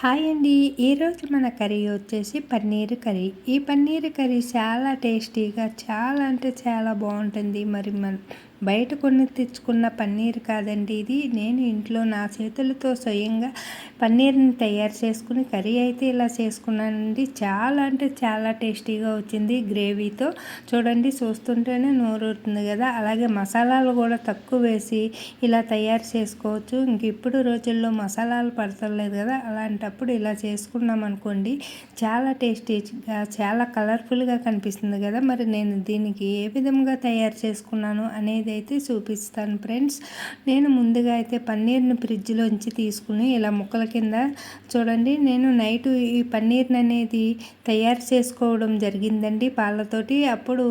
Hi అండి. ఈరోజు మన కర్రీ వచ్చేసి పన్నీర్ కర్రీ. ఈ పన్నీర్ కర్రీ చాలా టేస్టీగా చాలా అంటే చాలా బాగుంటుంది. మరి మన బయట కొన్ని తెచ్చుకున్న పన్నీర్ కాదండి ఇది. నేను ఇంట్లో నా చేతులతో స్వయంగా పన్నీర్ని తయారు చేసుకుని కర్రీ అయితే ఇలా చేసుకున్నానండి. చాలా అంటే చాలా టేస్టీగా వచ్చింది గ్రేవీతో. చూడండి చూస్తుంటేనే నోరుతుంది కదా. అలాగే మసాలాలు కూడా తక్కువ వేసి ఇలా తయారు చేసుకోవచ్చు. ఇంక ఇప్పుడు రోజుల్లో మసాలాలు పడతలేదు కదా. అలాంటప్పుడు ఇలా చేసుకున్నాం అనుకోండి చాలా టేస్టీగా చాలా కలర్ఫుల్గా కనిపిస్తుంది కదా. మరి నేను దీనికి ఏ విధంగా తయారు చేసుకున్నాను అనేది అయితే చూపిస్తాను ఫ్రెండ్స్. నేను ముందుగా అయితే పన్నీర్ని ఫ్రిడ్జ్లోంచి తీసుకుని ఇలా ముక్కల కింద చూడండి. నేను నైట్ ఈ పన్నీర్ని అనేది తయారు చేసుకోవడం జరిగిందండి పాలతోటి. అప్పుడు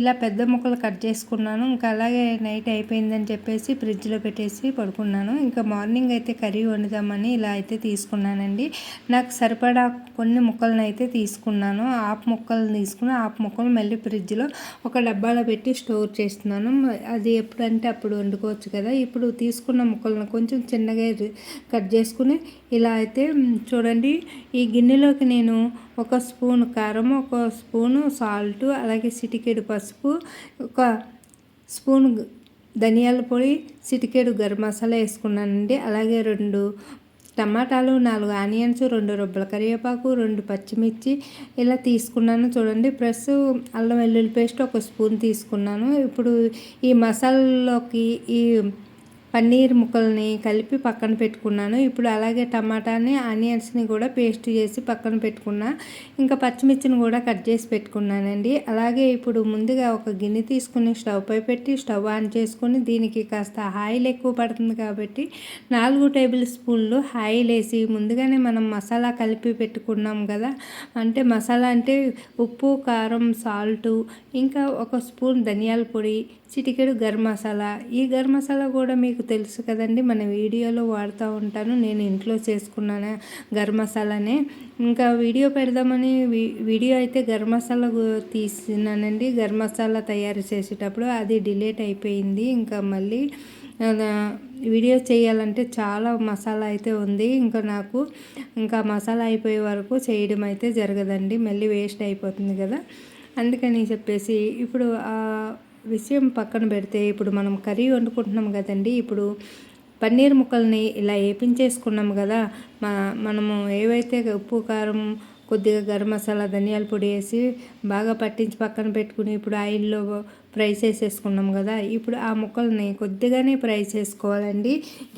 ఇలా పెద్ద ముక్కలు కట్ చేసుకున్నాను. ఇంకా అలాగే నైట్ అయిపోయిందని చెప్పేసి ఫ్రిడ్జ్లో పెట్టేసి పడుకున్నాను. ఇంకా మార్నింగ్ అయితే కర్రీ వండుదామని ఇలా అయితే తీసుకున్నానండి. నాకు సరిపడా కొన్ని ముక్కలను అయితే తీసుకున్నాను. ఆపు ముక్కలు తీసుకుని ఆపు ముక్కలు మళ్ళీ ఫ్రిడ్జ్లో ఒక డబ్బాలో పెట్టి స్టోర్ చేస్తున్నాను. అది అది ఎప్పుడంటే అప్పుడు వండుకోవచ్చు కదా. ఇప్పుడు తీసుకున్న ముక్కలను కొంచెం చిన్నగా కట్ చేసుకుని ఇలా అయితే చూడండి. ఈ గిన్నెలోకి నేను ఒక స్పూన్ కారం ఒక స్పూను సాల్ట్ అలాగే సిటికెడు పసుపు ఒక స్పూన్ ధనియాల పొడి సిటికేడు గరం మసాలా వేసుకున్నానండి. అలాగే రెండు టమాటాలు నాలుగు ఆనియన్స్ రెండు రొబ్బల కరివేపాకు రెండు పచ్చిమిర్చి ఇలా తీసుకున్నాను. చూడండి ప్లస్ అల్లం వెల్లుల్లి పేస్ట్ ఒక స్పూన్ తీసుకున్నాను. ఇప్పుడు ఈ మసాలాలోకి ఈ పన్నీర్ ముక్కల్ని కలిపి పక్కన పెట్టుకున్నాను. ఇప్పుడు అలాగే టమాటాని ఆనియన్స్ని కూడా పేస్ట్ చేసి పక్కన పెట్టుకున్నా. ఇంకా పచ్చిమిర్చిని కూడా కట్ చేసి పెట్టుకున్నానండి. అలాగే ఇప్పుడు ముందుగా ఒక గిన్నె తీసుకుని స్టవ్ పై పెట్టి స్టవ్ ఆన్ చేసుకుని దీనికి కాస్త ఆయిల్ ఎక్కువ పడుతుంది కాబట్టి నాలుగు టేబుల్ స్పూన్లు ఆయిల్ వేసి ముందుగానే మనం మసాలా కలిపి పెట్టుకున్నాం కదా. అంటే మసాలా అంటే ఉప్పు కారం సాల్టు ఇంకా ఒక స్పూన్ ధనియాల పొడి చిటికెడు గరం మసాలా. ఈ గరం మసాలా కూడా మీకు తెలుసు కదండి మన వీడియోలో వాడుతూ ఉంటాను. నేను ఇంట్లో చేసుకున్నాను గరం మసాలానే. ఇంకా వీడియో పెడదామని వీడియో అయితే గరం మసాలా తీసినానండి. గరం మసాలా తయారు చేసేటప్పుడు అది డిలేట్ అయిపోయింది. ఇంకా మళ్ళీ వీడియో చేయాలంటే చాలా మసాలా అయితే ఉంది. ఇంకా నాకు ఇంకా మసాలా అయిపోయే వరకు చేయడం అయితే జరగదండి. మళ్ళీ వేస్ట్ అయిపోతుంది కదా. అందుకని చెప్పేసి ఇప్పుడు విషయం పక్కన పెడితే ఇప్పుడు మనం కర్రీ వండుకుంటున్నాం కదండి. ఇప్పుడు పన్నీర్ ముక్కల్ని ఇలా వేపించేసుకున్నాం కదా. మనము ఏవైతే ఉప్పు కారం కొద్దిగా గరం మసాలా ధనియాల పొడి వేసి బాగా పట్టించి పక్కన పెట్టుకుని ఇప్పుడు ఆయిల్లో ఫ్రై చేసేసుకున్నాం కదా. ఇప్పుడు ఆ ముక్కల్ని కొద్దిగానే ఫ్రై చేసుకోవాలండి.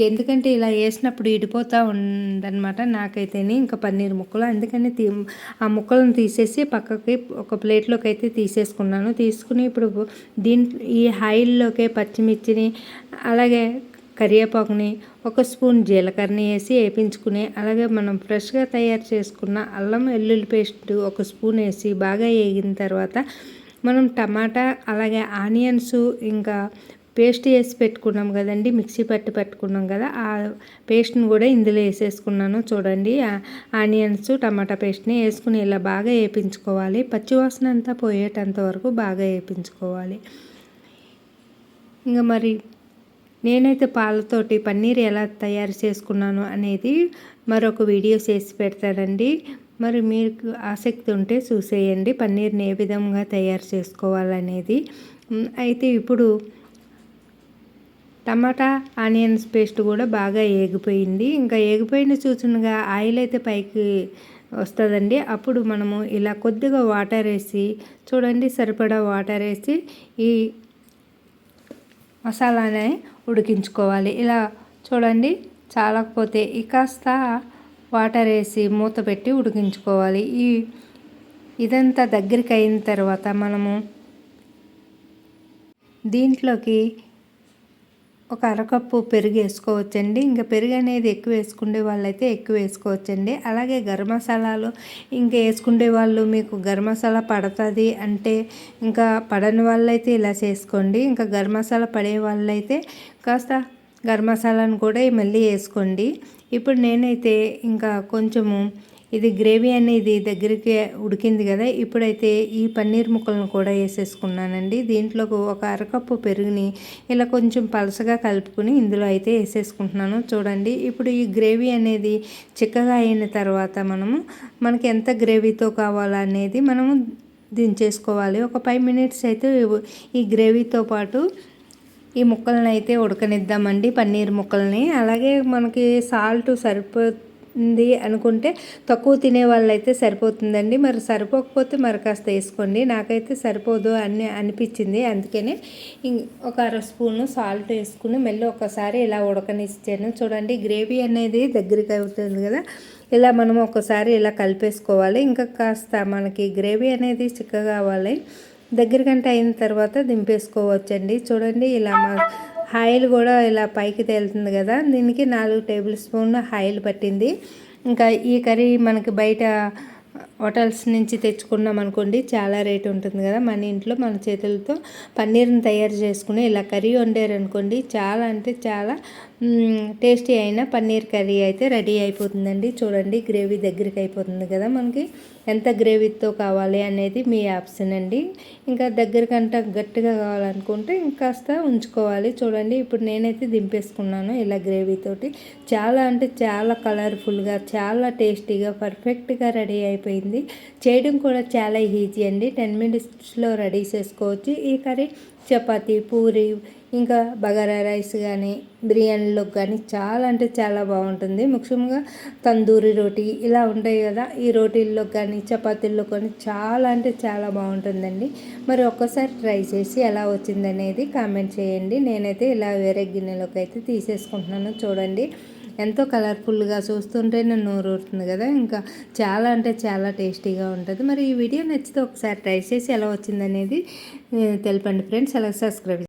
ఎందుకంటే ఇలా వేసినప్పుడు ఇడిపోతూ ఉందన్నమాట నాకైతేనే ఇంకా పన్నీర్ ముక్కలు. అందుకని తీ ఆ ముక్కలను తీసేసి పక్కకి ఒక ప్లేట్లోకి అయితే తీసేసుకున్నాను. తీసుకుని ఇప్పుడు దీని ఈ ఆయిల్లోకే పచ్చిమిర్చిని అలాగే కరివేపాకుని ఒక స్పూన్ జీలకర్రని వేసి వేపించుకుని అలాగే మనం ఫ్రెష్గా తయారు చేసుకున్న అల్లం వెల్లుల్లి పేస్ట్ ఒక స్పూన్ వేసి బాగా వేగిన తర్వాత మనం టమాటా అలాగే ఆనియన్స్ ఇంకా పేస్ట్ వేసి పెట్టుకున్నాం కదండి మిక్సీ పట్టి పెట్టుకున్నాం కదా ఆ పేస్ట్ని కూడా ఇందులో వేసేసుకున్నాను. చూడండి ఆనియన్స్ టమాటా పేస్ట్ని వేసుకుని ఇలా బాగా వేపించుకోవాలి. పచ్చివాసన అంతా పోయేటంత వరకు బాగా వేపించుకోవాలి. ఇంకా మరి నేనైతే పాలతోటి పన్నీర్ ఎలా తయారు చేసుకున్నాను అనేది మరొక వీడియో చేసి పెడతానండి. మరి మీకు ఆసక్తి ఉంటే చూసేయండి. పన్నీర్ని ఏ విధంగా తయారు చేసుకోవాలనేది. అయితే ఇప్పుడు టమాటా ఆనియన్స్ పేస్ట్ కూడా బాగా ఏగిపోయింది. ఇంకా ఏగిపోయిన చూసినగా ఆయిల్ అయితే పైకి వస్తుందండి. అప్పుడు మనము ఇలా కొద్దిగా వాటర్ వేసి చూడండి సరిపడా వాటర్ వేసి ఈ మసాలానే ఉడికించుకోవాలి. ఇలా చూడండి చాలకపోతే ఈ కాస్త వాటర్ వేసి మూత పెట్టి ఉడికించుకోవాలి. ఈ ఇదంతా దగ్గరికి అయిన తర్వాత మనము దీంట్లోకి ఒక అరకప్పు పెరుగు వేసుకోవచ్చండి. ఇంకా పెరుగు అనేది ఎక్కువ వేసుకునే వాళ్ళైతే ఎక్కువ వేసుకోవచ్చండి. అలాగే గరం మసాలాలు ఇంకా వేసుకునే వాళ్ళు మీకు గరం మసాలా పడుతుంది అంటే ఇంకా పడని వాళ్ళైతే ఇలా చేసుకోండి. ఇంకా గరం మసాలా పడే వాళ్ళైతే కాస్త గరం మసాలాను కూడా మళ్ళీ వేసుకోండి. ఇప్పుడు నేనైతే ఇంకా కొంచెము ఇది గ్రేవీ అనేది దగ్గరికి ఉడికింది కదా. ఇప్పుడైతే ఈ పన్నీర్ ముక్కలను కూడా వేసేసుకున్నానండి. దీంట్లో ఒక అరకప్పు పెరుగుని ఇలా కొంచెం పలసగా కలుపుకుని ఇందులో అయితే వేసేసుకుంటున్నాను. చూడండి ఇప్పుడు ఈ గ్రేవీ అనేది చిక్కగా అయిన తర్వాత మనము మనకి ఎంత గ్రేవీతో కావాలనేది మనము దించేసుకోవాలి. ఒక ఫైవ్ మినిట్స్ అయితే ఈ గ్రేవీతో పాటు ఈ ముక్కలను అయితే ఉడకనిద్దామండి పన్నీర్ ముక్కల్ని. అలాగే మనకి సాల్ట్ సరిపో ఉంది అనుకుంటే తక్కువ తినే వాళ్ళైతే సరిపోతుందండి. మరి సరిపోకపోతే మరి కాస్త వేసుకోండి. నాకైతే సరిపోదు అని అనిపించింది. అందుకనే ఒక అర స్పూను సాల్ట్ వేసుకుని మళ్ళీ ఒకసారి ఇలా ఉడకనిచ్చాను. చూడండి గ్రేవీ అనేది దగ్గరికి అవుతుంది కదా. ఇలా మనం ఒకసారి ఇలా కలిపేసుకోవాలి. ఇంకా కాస్త మనకి గ్రేవీ అనేది చిక్కగా కావాలి దగ్గర గంట అయిన తర్వాత దింపేసుకోవచ్చండి. చూడండి ఇలా మా ఆయిల్ కూడా ఇలా పైకి తేలుతుంది కదా దీనికి నాలుగు టేబుల్ స్పూన్ ఆయిల్ పట్టింది. ఇంకా ఈ కర్రీ మనకి బయట హోటల్స్ నుంచి తెచ్చుకున్నాం అనుకోండి చాలా రేటు ఉంటుంది కదా. మన ఇంట్లో మన చేతులతో పన్నీర్ని తయారు చేసుకుని ఇలా కర్రీ వండారు అనుకోండి చాలా అంటే చాలా టేస్టీ అయిన పన్నీర్ కర్రీ అయితే రెడీ అయిపోతుందండి. చూడండి గ్రేవీ దగ్గరికి అయిపోతుంది కదా మనకి. ఎంత గ్రేవీతో కావాలి అనేది మీ ఆప్షన్ అండి. ఇంకా దగ్గరకంట గట్టిగా కావాలనుకుంటే ఇంకాస్త ఉంచుకోవాలి. చూడండి ఇప్పుడు నేనైతే దింపేసుకున్నాను ఇలా గ్రేవీతోటి చాలా అంటే చాలా కలర్ఫుల్గా చాలా టేస్టీగా పర్ఫెక్ట్గా రెడీ అయిపోయింది. చేయడం కూడా చాలా ఈజీ అండి. టెన్ మినిట్స్లో రెడీ చేసుకోవచ్చు. ఈ కర్రీ చపాతీ పూరి ఇంకా బగారా రైస్ కానీ బిర్యానీలో కానీ చాలా అంటే చాలా బాగుంటుంది. ముఖ్యంగా తందూరి రోటీ ఇలా ఉంటాయి కదా ఈ రోటీల్లో కానీ చపాతీల్లో కానీ చాలా అంటే చాలా బాగుంటుందండి. మరి ఒక్కసారి ట్రై చేసి ఎలా వచ్చిందనేది కామెంట్ చేయండి. నేనైతే ఇలా వేరే గిన్నెలోకి అయితే తీసేసుకుంటున్నాను. చూడండి ఎంతో కలర్ఫుల్గా చూస్తుంటే నన్ను ఊరుతుంది కదా. ఇంకా చాలా అంటే చాలా టేస్టీగా ఉంటుంది. మరి ఈ వీడియో నచ్చితే ఒకసారి ట్రై చేసి ఎలా వచ్చిందనేది తెలపండి ఫ్రెండ్స్. అలా సబ్స్క్రైబ్